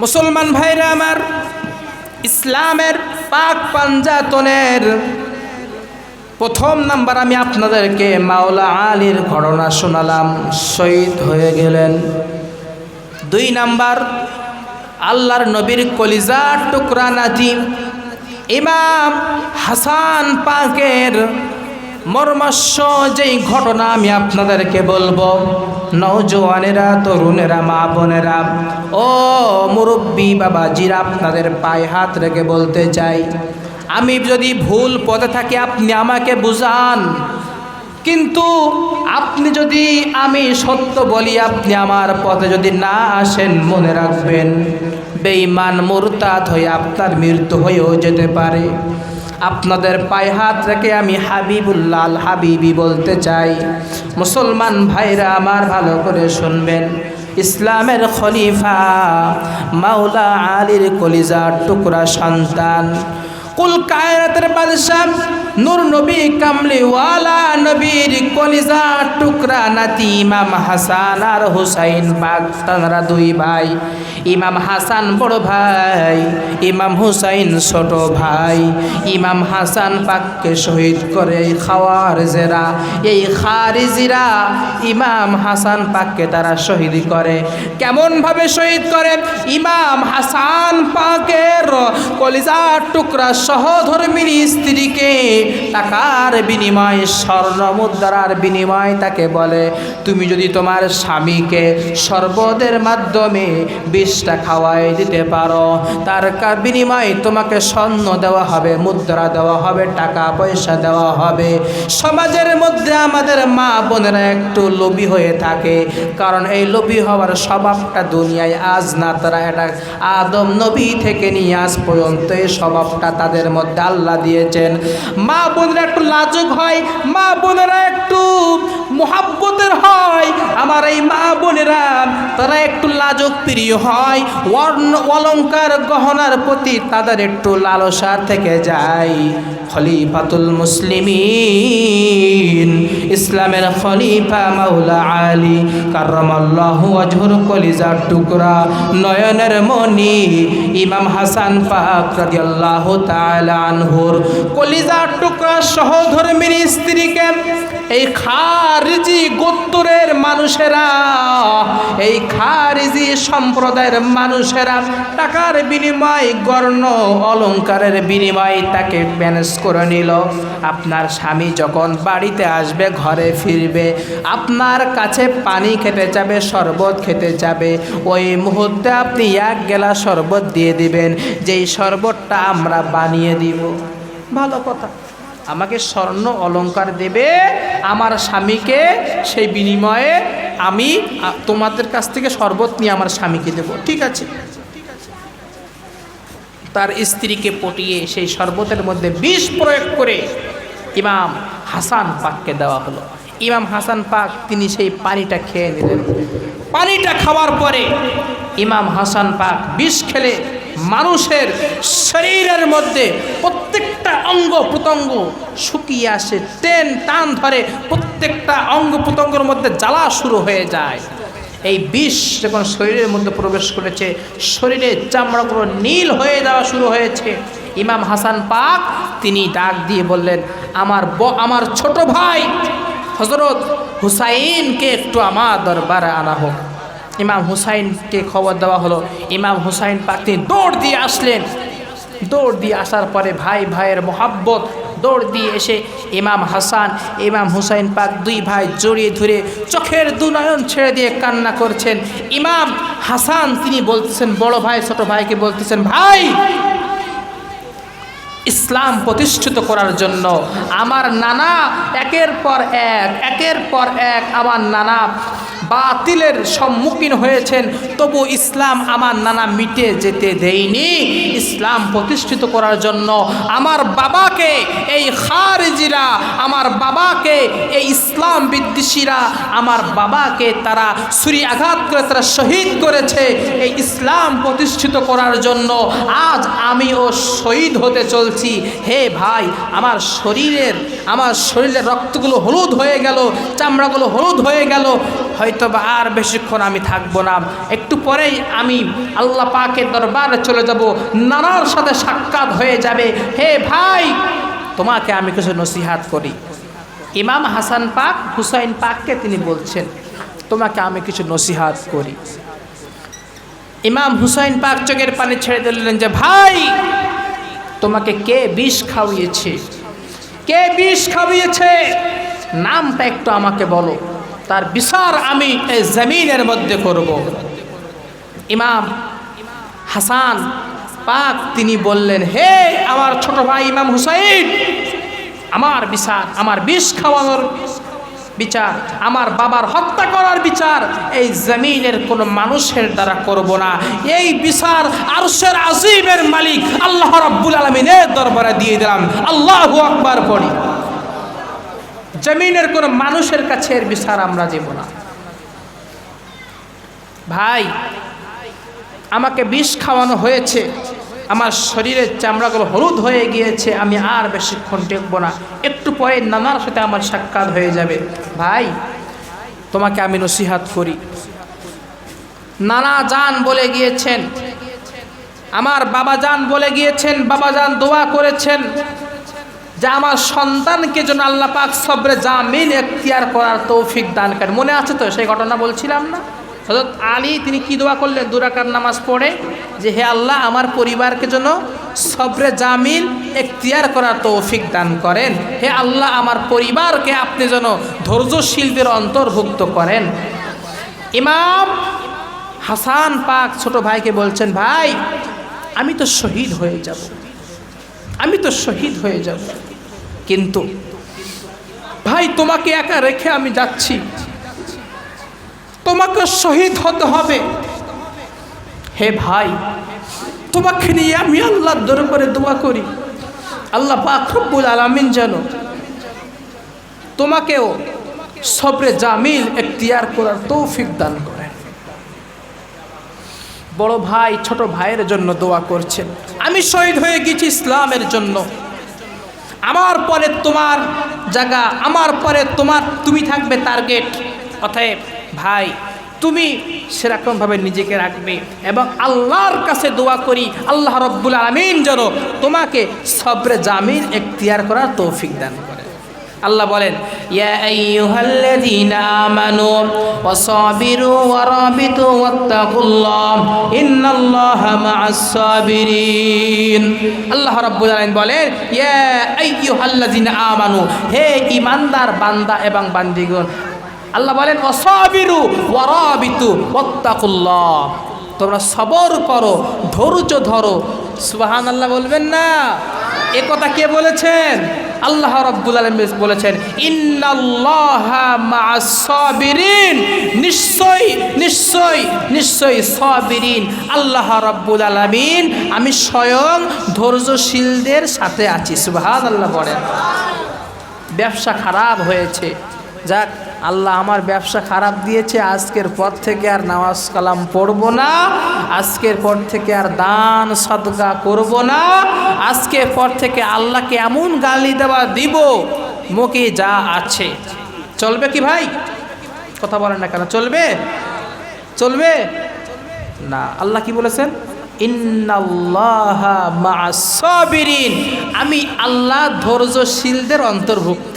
মুসলমান ভাইরা আমার, ইসলামের পাক পাঞ্জাতনের প্রথম নাম্বার আমি আপনাদেরকে মাওলা আলীর ঘটনা শোনালাম, শহীদ হয়ে গেলেন। দুই নাম্বার, আল্লাহর নবীর কলিজার টুকরা নাজিম। ইমাম হাসান পাকের মর্মস্য যেই ঘটনা আমি আপনাদেরকে বলব নৌজওয়ানেরা তরুণেরা, মা বোনেরা, ও মুরব্বী বাবা বাবাজিরা, আপনাদের পায়ে হাত রেখে বলতে চাই, আমি যদি ভুল পথে থাকি, আপনি আমাকে বুঝান। কিন্তু আপনি যদি আমি সত্য বলি, আপনি আমার পথে যদি না আসেন, মনে রাখবেন, বেঈমান মুরতাদ হয়ে আপনার মৃত্যু হয়েও যেতে পারে। আপনাদের পায়ে হাত রেখে আমি হাবিবুল্লাল হাবিবি বলতে চাই। মুসলমান ভাইরা আমার ভালো করে শুনবেন। ইসলামের খলিফা মাওলা আলীর কলিজার টুকরা সন্তান। কুল কায়রাতের বাদশাহ নূর নবী কামলিওয়ালা নবীর কলিজা টুকরা নাতি ইমাম হাসান আর হুসাইন পাক তারা দুই ভাই। ইমাম হাসান বড় ভাই, ইমাম হুসাইন ছোট ভাই। ইমাম হাসান পাককে শহীদ করে খাওয়ার জেরা। এই খারিজিরা ইমাম হাসান পাককে তারা শহীদ করে। কেমনভাবে শহীদ করে? ইমাম হাসান পাকের কলিজার টুকরা সহধর্মীর স্ত্রীকে টাকার বিনিময়ে স্বর্ণ মুদ্রার বিনিময় তাকে বলে, তুমি যদি তোমার স্বামীকে শরবতের মাধ্যমে বিষটা খাওয়াই দিতে পারো, তার বিনিময়ে তোমাকে স্বর্ণ দেওয়া হবে, মুদ্রা দেওয়া হবে, টাকা পয়সা দেওয়া হবে। সমাজের মধ্যে আমাদের মা বোনেরা একটু লোভী হয়ে থাকে, কারণ এই লোভী হওয়ার স্বভাবটা দুনিয়ায় আজ না, তারা এটা আদম নবী থেকে নিয়ে আজ পর্যন্ত এই স্বভাবটা তাদের মধ্যে আল্লাহ দিয়েছেন। মা বোনেরা একটু লাজুক হয় মা বোনেরা একটু মোহাব্বতের হয়। আমার এই মা বোনেরা, তারা একটু লাজক প্রিয় হয়। অলঙ্কার গহনার প্রতি তাদের একটু লালসা থেকে যায়। খলিফাতুল মুসলিমিন, ইসলামের খলিফা মাওলা আলী। কার্রমাল্লাহু আজহুর কলিজার টুকরা নয়নের মনি ইমাম হাসান পাক রাদিয়াল্লাহু তাআলা কলিজার টুকরা সহধর্মীর স্ত্রীকে এই খারিজি গোত্তরের মানুষেরা, এই খারিজি সম্প্রদায়ের মানুষেরা টাকার বিনিময় গর্ণ অলংকারের বিনিময়ে তাকে ম্যানেজ করে নিল। আপনার স্বামী যখন বাড়িতে আসবে, ঘরে ফিরবে, আপনার কাছে পানি খেতে যাবে, শরবত খেতে যাবে, ওই মুহূর্তে আপনি এক গেলা শরবত দিয়ে দিবেন, যেই শরবতটা আমরা বানিয়ে দিব। ভালো কথা। আমাকে স্বর্ণ অলংকার দেবে আমার স্বামীকে, সেই বিনিময়ে আমি তোমাদের কাছ থেকে শরবত নিয়ে আমার স্বামীকে দেব। ঠিক আছে? তার স্ত্রীকে পটিয়ে সেই শরবতের মধ্যে বিষ প্রয়োগ করে ইমাম হাসান পাককে দেওয়া হলো। ইমাম হাসান পাক তিনি সেই পানিটা খেয়ে নিলেন। পানিটা খাওয়ার পরে ইমাম হাসান পাক বিষ খেলে মানুষের শরীরের মধ্যে প্রত্যেকটা অঙ্গ প্রত্যঙ্গ শুকিয়ে আসে টেন টান ধরে প্রত্যেকটা অঙ্গ প্রত্যঙ্গের মধ্যে জ্বালা শুরু হয়ে যায়। এই বিষ যখন শরীরের মধ্যে প্রবেশ করেছে শরীরের চামড়াগুলো নীল হয়ে যাওয়া শুরু হয়েছে। ইমাম হাসান পাক তিনি ডাক দিয়ে বললেন, আমার ব, আমার ছোট ভাই হজরত হুসাইনকে একটু আমার দরবারে আনা হোক। ইমাম হুসাইনকে খবর দেওয়া হলো। ইমাম হুসাইন পাক তিনি দৌড় দিয়ে আসলেন। দৌড় দিয়ে আসার পরে ভাই, ভাইয়ের মোহাব্বত, দৌড় দিয়ে এসে ইমাম হাসান, ইমাম হুসাইন পাক দুই ভাই জড়িয়ে ধরে চোখের দুনয়ন ছেড়ে দিয়ে কান্না করছেন। ইমাম হাসান তিনি বলতেছেন, বড় ভাই, ছোট ভাইকে বলতেছেন, ভাই, ইসলাম প্রতিষ্ঠিত করার জন্য আমার নানা একের পর এক, একের পর এক আমার নানা বাতিলের সম্মুখীন হয়েছেন, তবু ইসলাম আমার নানা মিটে যেতে দেয়নি। ইসলাম প্রতিষ্ঠিত করার জন্য আমার বাবাকে, এই খারিজিরা, আমার বাবাকে, এই ইসলাম বিদ্বেষীরা, আমার বাবাকে তারা ছুরি আঘাত করে, তারা শহীদ করেছে। এই ইসলাম প্রতিষ্ঠিত করার জন্য আজ আমিও শহীদ হতে চলছি। হে ভাই, আমার শরীরের আমার শরীরের রক্তগুলো হলুদ হয়ে গেল, চামড়াগুলো হলুদ হয়ে গেল। হয়তো বা আর বেশিক্ষণ আমি থাকব না। একটু পরেই আমি আল্লাহ পাকের দরবারে চলে যাব। নানার সাথে সাক্ষাৎ হয়ে যাবে। হে ভাই, তোমাকে আমি কিছু নসিহাত করি। ইমাম হাসান পাক, হুসাইন পাককে তিনি বলছেন, তোমাকে আমি কিছু নসিহাত করি। ইমাম হুসাইন পাক চোখের পানি ছেড়ে দিলেন যে, ভাই, তোমাকে কে বিষ খাওয়িয়েছে? কে বিষ খাওয়িয়েছে? নামটা একটু আমাকে বলো। তার বিচার আমি এই জমিনের মধ্যে করব। ইমাম হাসান পাক তিনি বললেন, হে আমার ছোট ভাই ইমাম হুসাইন, আমার বিচার, আমার বিষ খাওয়ানোর বিচার, আমার বাবার হত্যা করার বিচার এই জমিনের কোনো মানুষের দ্বারা করব না। এই বিচার আরশের আজিমের মালিক আল্লাহ রাব্বুল আলমিনের দরবারে দিয়ে দিলাম। আল্লাহ আকবার পড়ি। জমিনের কোনো মানুষের কাছে এর বিচার আমরা দেব না। ভাই, আমাকে বিষ খাওয়ানো হয়েছে, আমার শরীরের চামড়াগুলো হলুদ হয়ে গিয়েছে, আমি আর বেশিক্ষণ টেকবো না। একটু পরে নানার সাথে আমার সাক্ষাৎ হয়ে যাবে। ভাই, তোমাকে আমি নসিহাত করি। নানা যান বলে গিয়েছেন, আমার বাবা যান বলে গিয়েছেন, বাবা যান দোয়া করেছেন যে আমার সন্তানকে যেন আল্লাহ পাক সবরে জামিন এখতিয়ার করার তৌফিক দান করেন। মনে আছে তো? সেই ঘটনা বলছিলাম না? হজরত আলী, তিনি কি দোয়া করলেন? দুরাকার নামাজ পড়ে, যে হে আল্লাহ, আমার পরিবারকে যেন সবরে জামিন এখতিয়ার করার তৌফিক দান করেন। হে আল্লাহ, আমার পরিবারকে আপনি যেন ধৈর্যশীলদের অন্তর্ভুক্ত করেন। ইমাম হাসান পাক ছোট ভাইকে বলছেন, ভাই, আমি তো শহীদ হয়ে যাব। আমি তো শহীদ হয়ে যাব। কিন্তু ভাই, তোমাকে একা রেখে আমি যাচ্ছি। তোমাকে শহীদ হতে হবে। হে ভাই, তোমাকে নিয়ে আমি আল্লাহ আল্লাহর দরবারে দোয়া করি। আল্লাহ পাক রব্বুল আলামিন যেন তোমাকেও সবরে জামিল এখতিয়ার করার তৌফিক দান করেন। বড় ভাই, ছোট ভাইয়ের জন্য দোয়া করছেন। আমি শহীদ হয়ে গেছি ইসলামের জন্য। আমার পরে তোমার জায়গা, আমার পরে তোমার, তুমি থাকবে টার্গেট অতএব ভাই, তুমি সেরকমভাবে নিজেকে রাখবে এবং আল্লাহর কাছে দোয়া করি, আল্লাহ রব্বুল আলমিন যেন তোমাকে সবরে জামিন এখতিয়ার করার তৌফিক দান করে। আল্লাহ বলেন আল্লাহ বলেন আমানু, হে ঈমানদার বান্দা এবং বান্দিগণ, আল্লাহ বলেন, ওয়াসাবিরু ওয়ারাবিতু ওয়াত্তাকুল্লাহ, তোমরা সবর করো, ধৈর্য ধরো। সুবহানাল্লাহ বলবেন না? এ কথা কে বলেছেন? আল্লাহ রব্বুল আলম বলেছেন, ইন্নাল্লাহা মা'আস সাবিরিন। নিশ্চয় নিশ্চয় নিশ্চয় সবিরিন। আল্লাহ রব্বুল আলমিন, আমি স্বয়ং ধৈর্যশীলদের সাথে আছি। সুবহানাল্লাহ বলেন। ব্যবসা খারাপ হয়েছে। যাক আল্লাহ আমার ব্যবসা খারাপ দিয়েছে, আজকের পর থেকে আর নামাজ কালাম পড়ব না, আজকের পর থেকে আর দান সদকা করব না, আজকের পর থেকে আল্লাহকে এমন গালি দেওয়া দিব, মুখে যা আছে। চলবে কি ভাই? কথা বলেন না কেন, চলবে? চলবে? না, আল্লাহ কি বলেছেন? আমি আল্লাহ ধৈর্যশীলদের অন্তর্ভুক্ত।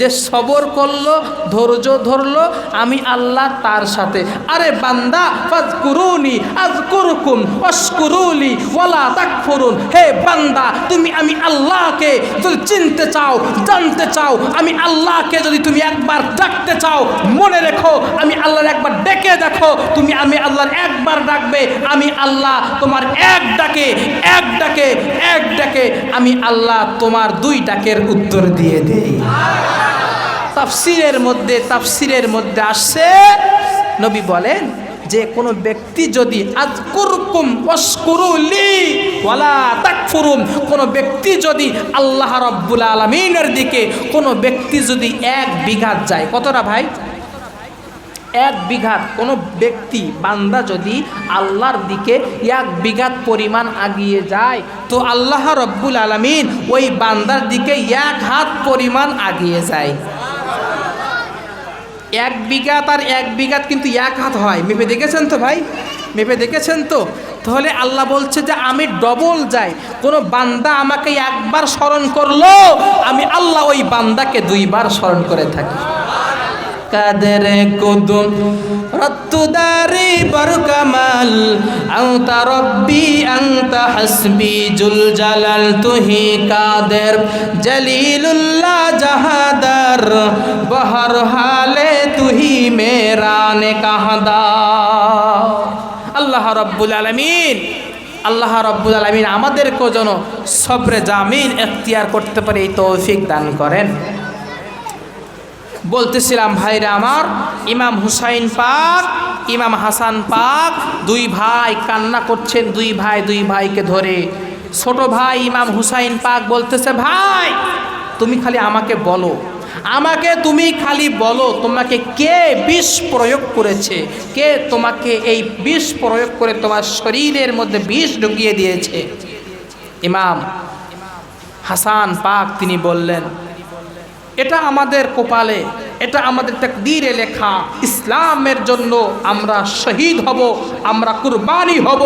যে সবর করল, ধৈর্য ধরলো, আমি আল্লাহ তার সাথে। আরে বান্দা, ফাজকুরুনি, আজকুরুকুম, ওয়াশকুরুলি, ওয়ালা তাকফুরুন। হে বান্দা, তুমি আমি আল্লাহকে যদি চিনতে চাও, জানতে চাও, আমি আল্লাহকে যদি তুমি একবার ডাকতে চাও, মনে রেখো, আমি আল্লাহর একবার ডেকে দেখো, তুমি আমি আল্লাহর একবার ডাকবে, আমি আল্লাহ তোমার এক ডাকে এক ডাকে, এক আমি আল্লাহ তোমার দুই ডাকের উত্তর দিয়ে দেই। তাফসিরের মধ্যে তাফসিরের মধ্যে আসছে, নবী বলেন, যে কোনো ব্যক্তি যদি আজ কুরকুম অস্কুরুলি ওয়ালা তাকফুরুম কোনো ব্যক্তি যদি আল্লাহ রব্বুল আলমিনের দিকে, কোনো ব্যক্তি যদি এক বিঘাত যায়, কতটা ভাই? এক বিঘাত, কোনো ব্যক্তি, বান্দা যদি আল্লাহর দিকে এক বিঘাত পরিমাণ আগিয়ে যায়, তো আল্লাহ রব্বুল আলমিন ওই বান্দার দিকে এক হাত পরিমাণ আগিয়ে যায়। এক বিঘাত আর এক বিঘাত কিন্তু এক হাত হয়। মেপে দেখেছেন তো ভাই? মেপে দেখেছেন তো? তাহলে আল্লাহ বলছে যে, আমি ডবল যাই। কোনো বান্দা আমাকে একবার স্মরণ করল, আমি আল্লাহ ওই বান্দাকে দুইবার স্মরণ করে থাকি। কাদের কুদুম? রত্তুদারি বরকামাল আংতা রব্বি আংতা হাসবি জুল জালাল, তুহি কাদের? জলিলুল্লাহ জাহাদার, বহর হালে তুহি মেরা নে কাহাদা আল্লাহ রব্বুল আলমিন, আল্লাহ রব্বুল আলমিন আমাদেরকেও যেন সবরে জামিন এখতিয়ার করতে পারে, এই তৌফিক দান করেন। বলতেছিলাম, ভাইরা আমার, ইমাম হুসাইন পাক, ইমাম হাসান পাক, দুই ভাই কান্না করছেন, দুই ভাই, দুই ভাইকে ধরে। ছোট ভাই ইমাম হুসাইন পাক বলতেছে, ভাই, তুমি খালি আমাকে বলো। আমাকে তুমি খালি বলো, তোমাকে কে বিষ প্রয়োগ করেছে? কে তোমাকে এই বিষ প্রয়োগ করে তোমার শরীরের মধ্যে বিষ ঢুকিয়ে দিয়েছে? ইমাম হাসান পাক তিনি বললেন এটা আমাদের কপালে, এটা আমাদের তাকদীরে লেখা। ইসলামের জন্য আমরা শহীদ হব, আমরা কুরবানি হব।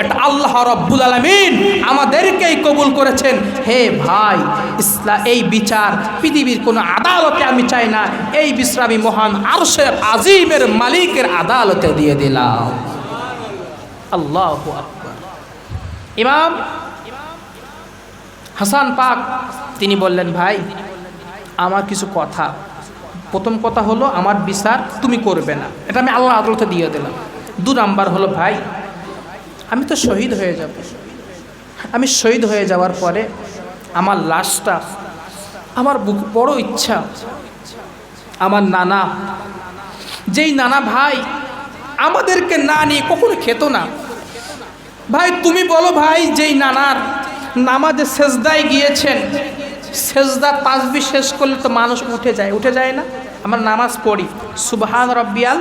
এটা আল্লাহ রব্বুল আলমিন আমাদেরকেই কবুল করেছেন। হে ভাই, ইসলা, এই বিচার পৃথিবীর কোনো আদালতে আমি চাই না। এই বিশ্রামী মহান আরশের আজিমের মালিকের আদালতে দিয়ে দিলাম। আল্লাহ ইমাম হাসান পাক, তিনি বললেন, ভাই আমার কিছু কথা। প্রথম কথা হলো, আমার বিচার তুমি করবে না। এটা আমি আল্লাহ আদালতে দিয়ে দিলাম। দু নাম্বার হলো, ভাই, আমি তো শহীদ হয়ে যাব। আমি শহীদ হয়ে যাওয়ার পরে আমার লাশটা, আমার বুক বড় ইচ্ছা। আমার নানা, যেই নানা ভাই আমাদেরকে না নিয়ে কখনো খেত না। ভাই, তুমি বলো ভাই, যেই নানার নামাজে সেজদায় গিয়েছেন সেজদা তাজবি শেষ করলে তো মানুষ উঠে যায়। উঠে যায় না? আমরা নামাজ পড়ি। সুবহান রব্বিয়াল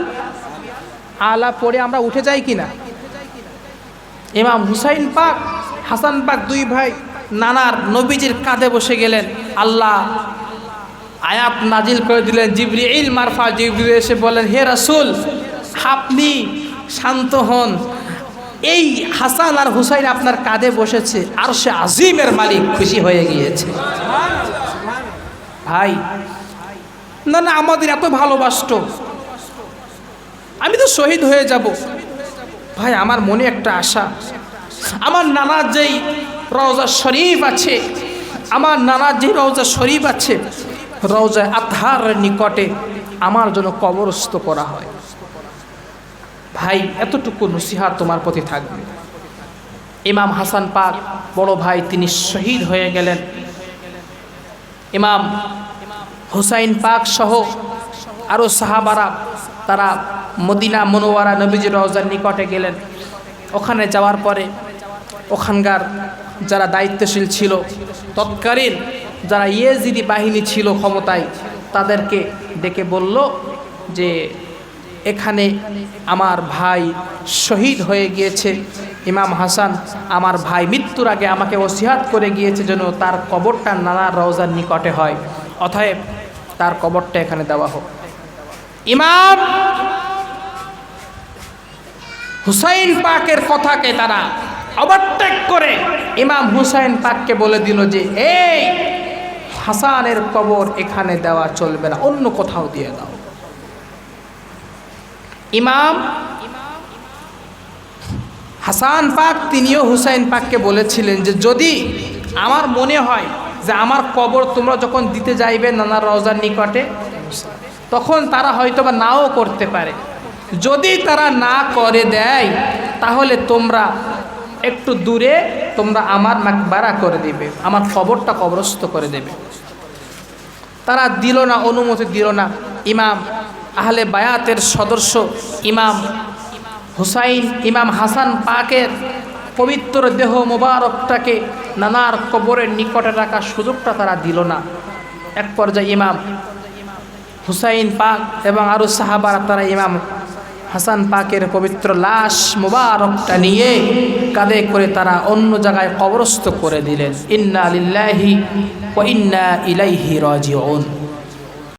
আলা পড়ে আমরা উঠে যাই কি না ইমাম হুসাইন পাক, হাসান পাক দুই ভাই নানার নবীজির কাঁধে বসে গেলেন। আল্লাহ আয়াত নাজিল করে দিলেন। জিবরি ইল মারফা জিবরি এসে বলেন হে রাসুল, আপনি শান্ত হন। এই হাসান আর হুসাইন আপনার কাঁধে বসেছে। আর সে আজিমের মালিক খুশি হয়ে গিয়েছে। ভাই। না না, আমাদের এত ভালোবাসত। আমি তো শহীদ হয়ে যাব। ভাই, আমার মনে একটা আশা। আমার নানার যেই রওজা শরীফ আছে, আমার নানার যেই রওজা শরীফ আছে, রওজা আতহার নিকটে আমার জন্য কবরস্থ করা হয়। ভাই, এতটুকু নসিহা তোমার প্রতি থাকবে। ইমাম হাসান পাক, বড় ভাই, তিনি শহীদ হয়ে গেলেন। ইমাম হুসাইন পাক সহ আরও সাহাবারা তারা মদিনা মনোয়ারা নবীজি রওজার নিকটে গেলেন। ওখানে যাওয়ার পরে ওখানকার যারা দায়িত্বশীল ছিল, তৎকালীন যারা ইয়েজিদি বাহিনী ছিল ক্ষমতায়, তাদেরকে ডেকে বলল যে, এখানে আমার ভাই শহীদ হয়ে গিয়েছে। ইমাম হাসান আমার ভাই মৃত্যুর আগে আমাকে ওসিহাত করে গিয়েছে যেন তার কবরটা নানা রওজার নিকটে হয়। অতএব তার কবরটা এখানে দেওয়া হোক। ইমাম হুসাইন পাকের কথাকে তারা ওভারটেক করে ইমাম হুসাইন পাককে বলে দিল যে, এই হাসানের কবর এখানে দেওয়া চলবে না, অন্য কোথাও দিয়ে দাও। ইমাম হাসান পাক তিনিও হুসাইন পাককে বলেছিলেন যে যদি আমার মনে হয় যে আমার কবর তোমরা যখন দিতে যাইবে নানা রওজার নিকটে, তখন তারা হয়তো বা নাও করতে পারে। যদি তারা না করে দেয়, তাহলে তোমরা একটু দূরে তোমরা আমার মাকবারা করে দিবে, আমার কবরটা কবরস্থ করে দেবে। তারা দিল না, অনুমতি দিল না। ইমাম আহলে বায়াতের সদস্য ইমাম হুসাইন ইমাম হাসান পাকের পবিত্র দেহ মোবারকটাকে নানার কবরের নিকটে রাখার সুযোগটা তারা দিল না। এক পর্যায়ে ইমাম হুসাইন পাক এবং আরও সাহাবারা তারা ইমাম হাসান পাকের পবিত্র লাশ মুবারকটা নিয়ে কাঁধে করে তারা অন্য জায়গায় কবরস্থ করে দিলেন। ইন্না লিল্লাহি ও ইন্না ইলাইহি রাজিউন।